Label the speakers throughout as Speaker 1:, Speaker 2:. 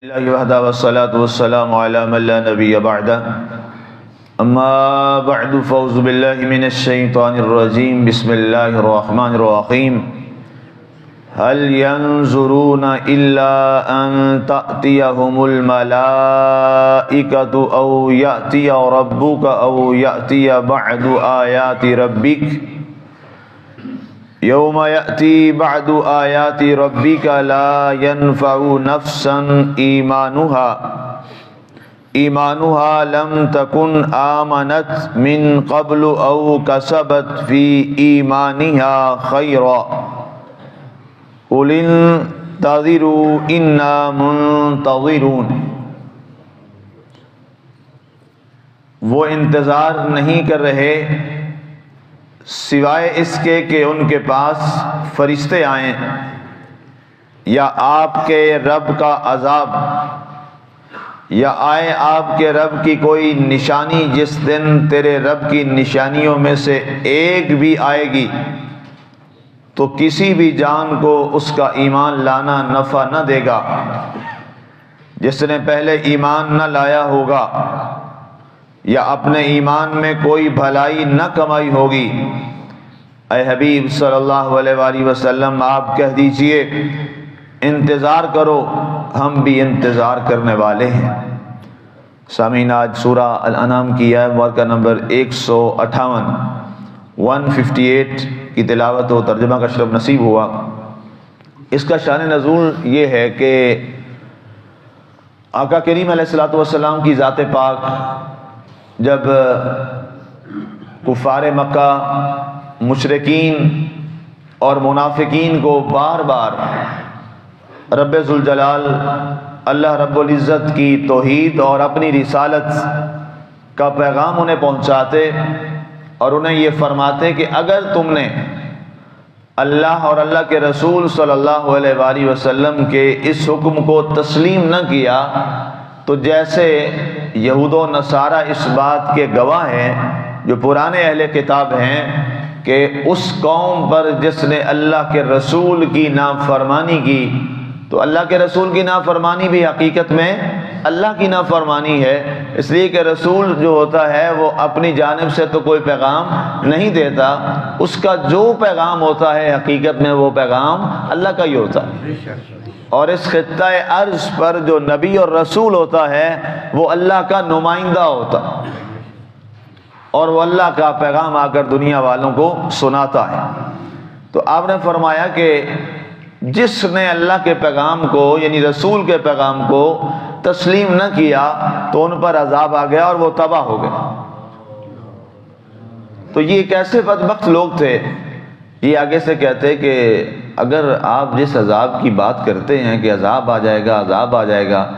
Speaker 1: الله وحده والصلاة والسلام على من لا نبي بعده أما بعد فوز بالله من الشيطان الرجيم بسم الله الرحمن الرحيم هل ينظرون إلا أن تأتيهم الملائكة أو يأتي ربك أو يأتي بعد آيات ربك يوم يأتي بعد آيات ربك لا ينفع نفسا إيمانها. إيمانها لم تكن آمنت من قبل أو كسبت في إيمانها خيرا. قل انتظروا إنا منتظرون. وہ انتظار نہیں کر رہے سوائے اس کے کہ ان کے پاس فرشتے آئیں یا آپ کے رب کا عذاب، یا آئے آپ کے رب کی کوئی نشانی جس دن تیرے رب کی نشانیوں میں سے ایک بھی آئے گی، تو کسی بھی جان کو اس کا ایمان لانا نفع نہ دے گا۔ جس نے پہلے ایمان نہ لایا ہوگا یا اپنے ایمان میں کوئی بھلائی نہ کمائی ہوگی۔ اے حبیب صلی اللہ علیہ وآلہ وسلم، آپ کہہ دیجیے، انتظار کرو، ہم بھی انتظار کرنے والے ہیں۔ سامعین، آج سورہ الانام کی ہے مورکہ نمبر ایک سو اٹھاون، ون ففٹی ایٹ کی تلاوت و ترجمہ کا شرف نصیب ہوا۔ اس کا شان نزول یہ ہے کہ آقا کریم علیہ السلاۃ والسلام کی ذات پاک جب کفار مکہ مشرقین اور منافقین کو بار بار رب ذوالجلال، اللہ رب العزت کی توحید اور اپنی رسالت کا پیغام انہیں پہنچاتے اور انہیں یہ فرماتے کہ اگر تم نے اللہ اور اللہ کے رسول صلی اللہ علیہ وآلہ وسلم کے اس حکم کو تسلیم نہ کیا تو جیسے یہود و نصارہ اس بات کے گواہ ہیں، جو پرانے اہل کتاب ہیں، کہ اس قوم پر جس نے اللہ کے رسول کی نافرمانی کی، تو اللہ کے رسول کی نافرمانی بھی حقیقت میں اللہ کی نافرمانی ہے۔ اس لیے کہ رسول جو ہوتا ہے، وہ اپنی جانب سے تو کوئی پیغام نہیں دیتا۔ اس کا جو پیغام ہوتا ہے، حقیقت میں وہ پیغام اللہ کا ہی ہوتا ہے۔ اور اس خطۂ عرض پر جو نبی اور رسول ہوتا ہے، وہ اللہ کا نمائندہ ہوتا۔ اور وہ اللہ کا پیغام آ کر دنیا والوں کو سناتا ہے۔ تو آپ نے فرمایا کہ جس نے اللہ کے پیغام کو یعنی رسول کے پیغام کو تسلیم نہ کیا، تو ان پر عذاب آ گیا اور وہ تباہ ہو گئے۔ تو یہ ایک ایسے بدبخت لوگ تھے؟ یہ آگے سے کہتے کہ اگر آپ جس عذاب کی بات کرتے ہیں کہ عذاب آ جائے گا، عذاب آ جائے گا،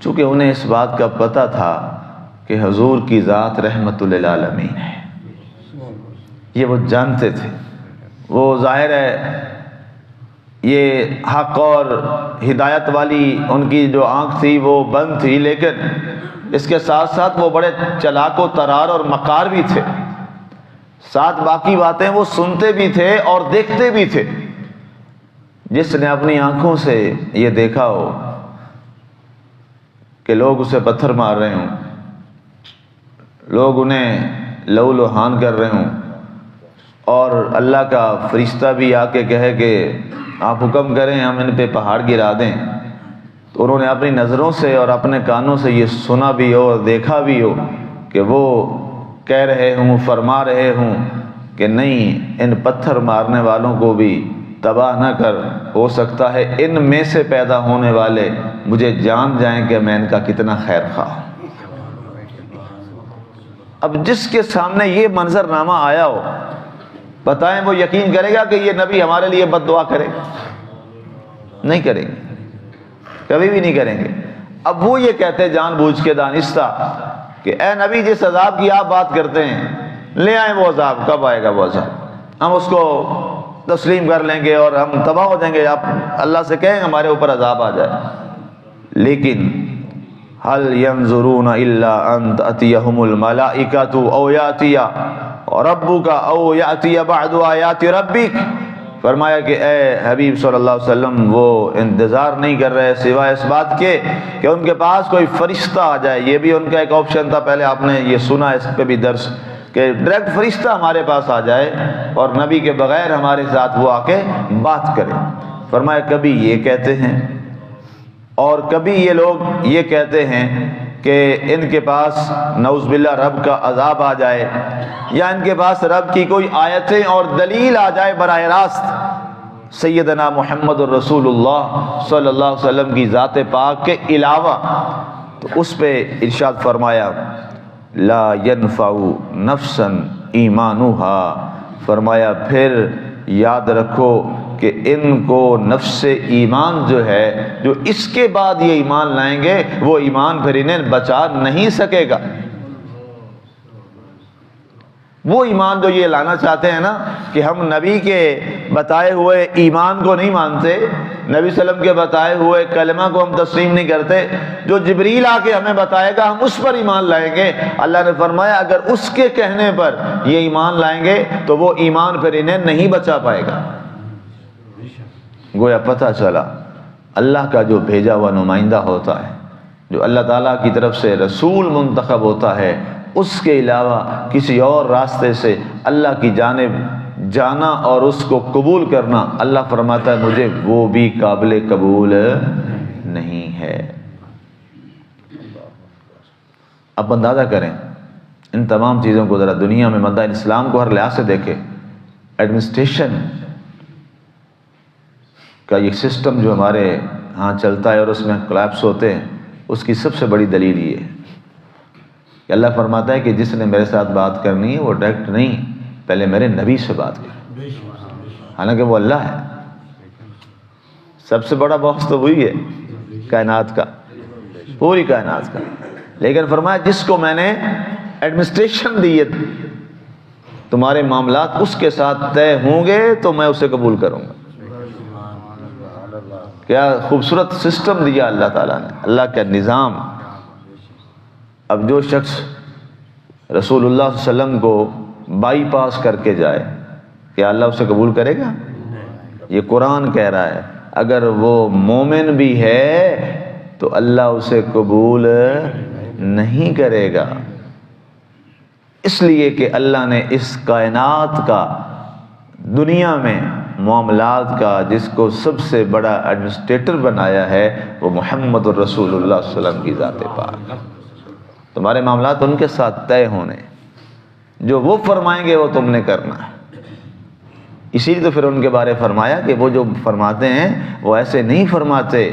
Speaker 1: چونکہ انہیں اس بات کا پتہ تھا کہ حضور کی ذات رحمت للعالمین ہے۔ یہ وہ جانتے تھے۔ وہ ظاہر ہے، یہ حق اور ہدایت والی ان کی جو آنکھ تھی وہ بند تھی، لیکن اس کے ساتھ ساتھ وہ بڑے چلاک و ترار اور مکار بھی تھے۔ ساتھ باقی باتیں وہ سنتے بھی تھے اور دیکھتے بھی تھے۔ جس نے اپنی آنکھوں سے یہ دیکھا ہو کہ لوگ اسے پتھر مار رہے ہوں، لوگ انہیں لو لوہان کر رہے ہوں، اور اللہ کا فرشتہ بھی آ کے کہے کہ آپ حکم کریں، ہم ان پہ پہاڑ گرا دیں۔ تو انہوں نے اپنی نظروں سے اور اپنے کانوں سے یہ سنا بھی ہو اور دیکھا بھی ہو کہ وہ کہہ رہے ہوں، فرما رہے ہوں کہ نہیں، ان پتھر مارنے والوں کو بھی تباہ نہ کر، ہو سکتا ہے ان میں سے پیدا ہونے والے مجھے جان جائیں کہ میں ان کا کتنا خیر خواہ۔ اب جس کے سامنے یہ منظر نامہ آیا ہو، بتائیں وہ یقین کرے گا کہ یہ نبی ہمارے لیے بد دعا کرے؟ نہیں کریں گے۔ کبھی بھی نہیں کریں گے۔ اب وہ یہ کہتے جان بوجھ کے دانستہ کہ اے نبی، جس عذاب کی آپ بات کرتے ہیں، لے آئیں وہ عذاب، کب آئے گا وہ عذاب؟ ہم اس کو تسلیم کر لیں گے اور ہم تباہ ہو جائیں گے۔ آپ اللہ سے کہیں ہمارے اوپر عذاب آ جائے۔ لیکن حل ينظرون الا ان تاتيهم الملائكه او ياتي ربك او ياتي بعد ايات ربك؟ فرمایا کہ اے حبیب صلی اللہ علیہ وسلم، وہ انتظار نہیں کر رہے سوائے اس بات کے کہ ان کے پاس کوئی فرشتہ آ جائے۔ یہ بھی ان کا ایک آپشن تھا۔ پہلے آپ نے یہ سنا، اس پہ بھی درس کہ ڈائریکٹ فرشتہ ہمارے پاس آ جائے اور نبی کے بغیر ہمارے ساتھ وہ آ کے بات کرے۔ فرمایا، کبھی یہ کہتے ہیں۔ اور کبھی یہ لوگ یہ کہتے ہیں کہ ان کے پاس نعوذ باللہ رب کا عذاب آ جائے یا ان کے پاس رب کی کوئی آیتیں اور دلیل آ جائے براہ راست۔ سیدنا محمد الرسول اللہ صلی اللہ علیہ وسلم کی ذات پاک کے علاوہ تو اس پہ ارشاد فرمایا لا ينفع نفسا ایمانوہا۔ فرمایا، پھر یاد رکھو کہ ان کو نفس ایمان جو ہے، جو اس کے بعد یہ ایمان لائیں گے، وہ ایمان پھر انہیں بچا نہیں سکے گا۔ وہ ایمان جو یہ لانا چاہتے ہیں نا، کہ ہم نبی کے بتائے ہوئے ایمان کو نہیں مانتے، نبی وسلم کے بتائے ہوئے کلمہ کو ہم تسلیم نہیں کرتے، جو جبریل آ کے ہمیں بتائے گا، ہم اس پر ایمان لائیں گے۔ اللہ نے فرمایا، اگر اس کے کہنے پر یہ ایمان لائیں گے، تو وہ ایمان پھر انہیں نہیں بچا پائے گا۔ گویا پتہ چلا، اللہ کا جو بھیجا ہوا نمائندہ ہوتا ہے، جو اللہ تعالیٰ کی طرف سے رسول منتخب ہوتا ہے، اس کے علاوہ کسی اور راستے سے اللہ کی جانب جانا اور اس کو قبول کرنا، اللہ فرماتا ہے، مجھے وہ بھی قابل قبول نہیں ہے۔ اب اندازہ کریں، ان تمام چیزوں کو ذرا دنیا میں مدہ اسلام کو ہر لحاظ سے دیکھے ایڈمنسٹریشن کا یہ سسٹم جو ہمارے ہاں چلتا ہے اور اس میں کلیپس ہوتے ہیں، اس کی سب سے بڑی دلیل یہ ہے۔ کہ اللہ فرماتا ہے کہ جس نے میرے ساتھ بات کرنی ہے، وہ ڈائریکٹ نہیں۔ پہلے میرے نبی سے بات کر حالانکہ وہ اللہ ہے۔ سب سے بڑا باس تو وہی ہے، کائنات کا، پوری کائنات کا۔ لیکن فرمایا، جس کو میں نے ایڈمنسٹریشن دی ہے، تمہارے معاملات اس کے ساتھ طے ہوں گے تو میں اسے قبول کروں گا۔ کیا خوبصورت سسٹم دیا اللہ تعالیٰ نے۔ اللہ کا نظام۔ اب جو شخص رسول اللہ صلی اللہ علیہ وسلم کو بائی پاس کر کے جائے۔ کیا اللہ اسے قبول کرے گا؟ یہ قرآن کہہ رہا ہے۔ اگر وہ مومن بھی ہے تو اللہ اسے قبول نہیں کرے گا۔ اس لیے کہ اللہ نے اس کائنات کا دنیا میں معاملات کا جس کو سب سے بڑا ایڈمنسٹریٹر بنایا ہے وہ محمد الرسول اللہ علیہ وسلم کی ذات پاک۔ تمہارے معاملات ان کے ساتھ طے ہونے۔ جو وہ فرمائیں گے وہ تم نے کرنا ہے۔ اسی لیے تو پھر ان کے بارے فرمایا کہ وہ جو فرماتے ہیں وہ ایسے نہیں فرماتے۔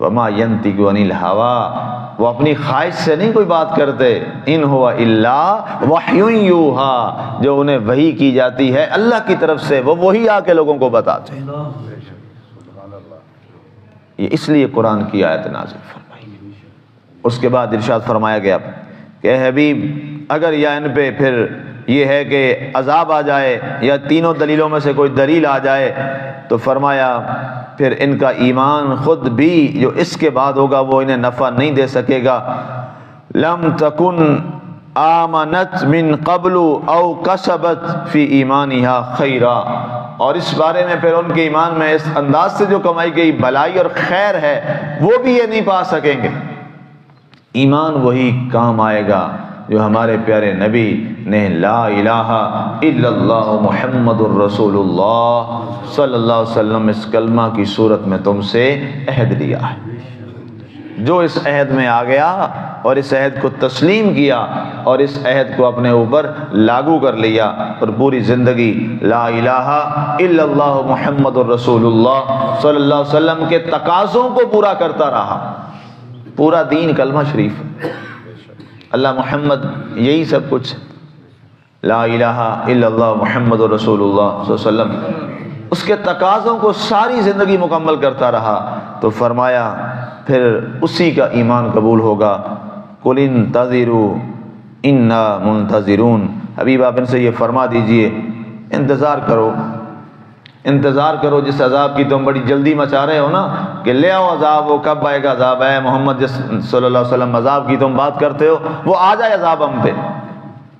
Speaker 1: وما ینتی انل ہوا وہ اپنی خواہش سے نہیں کوئی بات کرتے۔ ان ہوا اللہ وحیوہا جو انہیں وہی کی جاتی ہے اللہ کی طرف سے، وہ وہی آ کے لوگوں کو بتاتے ہیں۔ یہ اس لیے قرآن کی آیت نازل فرمائی۔ اس کے بعد ارشاد فرمایا گیا کہ حبیب اگر یا ان پہ پھر یہ ہے کہ عذاب آ جائے یا تینوں دلیلوں میں سے کوئی دلیل آ جائے، تو فرمایا پھر ان کا ایمان خود بھی جو اس کے بعد ہوگا وہ انہیں نفع نہیں دے سکے گا۔ لم تکن آمنت من قبل او کسبت فی ایمانہا خیرا۔ اور اس بارے میں پھر ان کے ایمان میں اس انداز سے جو کمائی گئی، بلائی اور خیر ہے، وہ بھی یہ نہیں پا سکیں گے۔ ایمان وہی کام آئے گا۔ جو ہمارے پیارے نبی نے لا الہ الا اللہ محمد الرسول اللہ صلی اللہ علیہ وسلم اس کلمہ کی صورت میں تم سے عہد لیا ہے۔ جو اس عہد میں آ گیا اور اس عہد کو تسلیم کیا اور اس عہد کو اپنے اوپر لاگو کر لیا اور پوری زندگی لا الہ الا اللہ محمد الرسول اللہ صلی اللہ علیہ وسلم کے تقاضوں کو پورا کرتا رہا۔ پورا دین کلمہ شریف۔ اللہ محمد، یہی سب کچھ۔ لا الہ الا اللہ محمد رسول اللہ صلی اللہ علیہ وسلم۔ اس کے تقاضوں کو ساری زندگی مکمل کرتا رہا۔ تو فرمایا، پھر اسی کا ایمان قبول ہوگا۔ کل انتظروا، انا منتظرون۔ حبیب، آپ ان سے یہ فرما دیجیے۔ انتظار کرو۔ انتظار کرو، جس عذاب کی تم بڑی جلدی مچا رہے ہو نا کہ لے آؤ عذاب، وہ کب آئے گا عذاب؟ ہے محمد، جس صلی اللہ علیہ وسلم عذاب کی تم بات کرتے ہو، وہ آ جائے عذاب ہم پہ۔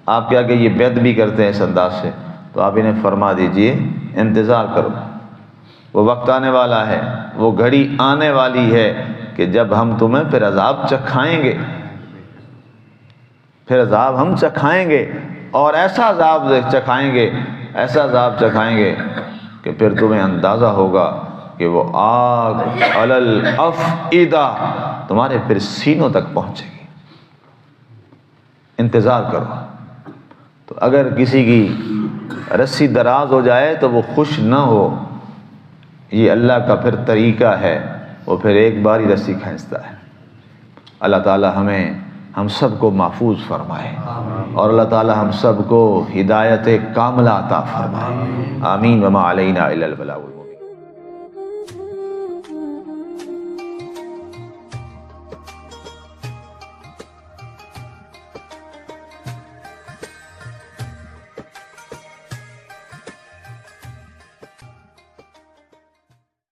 Speaker 1: آپ کیا کہ یہ بید بھی کرتے ہیں اس انداز سے۔ تو آپ انہیں فرما دیجیے، انتظار کرو۔ وہ وقت آنے والا ہے، وہ گھڑی آنے والی ہے کہ جب ہم تمہیں پھر عذاب چکھائیں گے۔ پھر عذاب ہم چکھائیں گے اور ایسا عذاب چکھائیں گے، ایسا عذاب چکھائیں گے کہ پھر تمہیں اندازہ ہوگا کہ وہ آگ علل افعدہ تمہارے پھر سینوں تک پہنچے گی۔ انتظار کرو۔ تو اگر کسی کی رسی دراز ہو جائے تو وہ خوش نہ ہو۔ یہ اللہ کا پھر طریقہ ہے۔ وہ پھر ایک بار ہی رسی کھینچتا ہے۔ اللہ تعالی ہمیں ہم سب کو محفوظ فرمائے۔ اور اللہ تعالی ہم سب کو ہدایت کاملہ عطا فرمائے۔ آمین۔ وما علینا الا البلاغ۔